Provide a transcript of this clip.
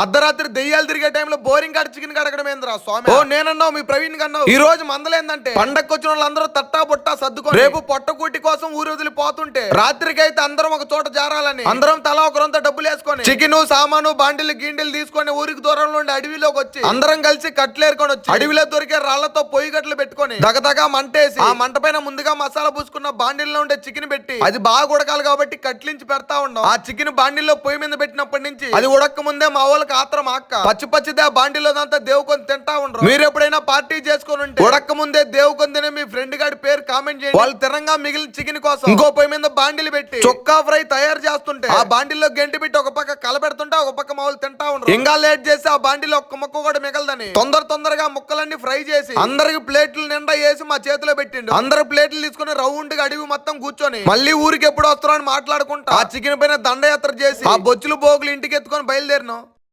అర్ధరాత్రి దెయ్యాలు తిరిగే టైంలో బోరింగ్ కాడ చికెన్ కడగడం ఏంద్రా స్వామి. ఓ నేనన్నావు మీ ప్రవీణ్ కన్నావు. ఈ రోజు మందలేందంటే? పండక్కి వచ్చిన వాళ్ళందరూ తట్టా బుట్టా సర్దుకొని రేపు పొట్టకూటి కోసం ఊరు వదిలిపోతుంటే రాత్రికి అయితే అందరం ఒక చోట జారాలని. అందరం తలా ఒకరంతా డబ్బులు వేసుకొని చికెన్ సామాను బాండిలు గిండిలు తీసుకొని ఊరికి దూరంలో ఉండి అడవిలోకి వచ్చి అందరం కలిసి కట్లేరుకొని వచ్చి అడవిలో దొరికే రాళ్ళతో పొయ్యి గట్లు పెట్టుకొని దగదగా మంటేసి ఆ మంట పైన ముందుగా మసాలా పూసుకున్న బాండిల్లో ఉండే చికెన్ పెట్టి అది బాగా ఉడకాలి కాబట్టి కట్లించి పెడతా ఉన్నాం. ఆ చికెన్ బాండిల్లో పొయ్యి మీద పెట్టినప్పటి నుంచి అది ఉడక ముందే మా వాళ్ళకి ఆత్రం అక్క. పచ్చి పచ్చిదే ఆ బాండిలో అంతా దేవుకొని తింటా ఉండరు. మీరు ఎప్పుడైనా పార్టీ చేసుకొని ఉంటే ఉడక ముందే దేవుకొని తినే మీ ఫ్రెండ్ గారి పేరు కామెంట్ చేయండి. వాళ్ళు తిరంగా మిగిలిన చికెన్ కోసం ఇంకో పొయ్యి మీద బాండిలు పెట్టి చొక్కా ఫ్రై తయారు చేస్తుంటే ఆ బాండిల్లో గంటి పెట్టి ఒక పక్క కలబెడుతుంటే ఒక పక్క మా వాళ్ళు తింటా ఉండరు. ఇంకా లేట్ చేసి ఆ బాండిలో ఒక్క ముక్క కూడా మిగలదని తొందర తొందరగా ముక్కలన్నీ ఫ్రై చేసి అందరికి ప్లేట్లు నిండా వేసి మా చేతిలో పెట్టిండు. అందరు ప్లేట్లు తీసుకుని రౌండ్గా అడివి మొత్తం కూర్చొని మళ్ళీ ఊరికి ఎప్పుడు వస్తారో అని మాట్లాడుకుంటా. ఆ చికెన్ పైన దండయాత్ర చేసి ఆ బొచ్చులు బోగులు ఇంటికి ఎత్తుకొని బయలుదేరినాం.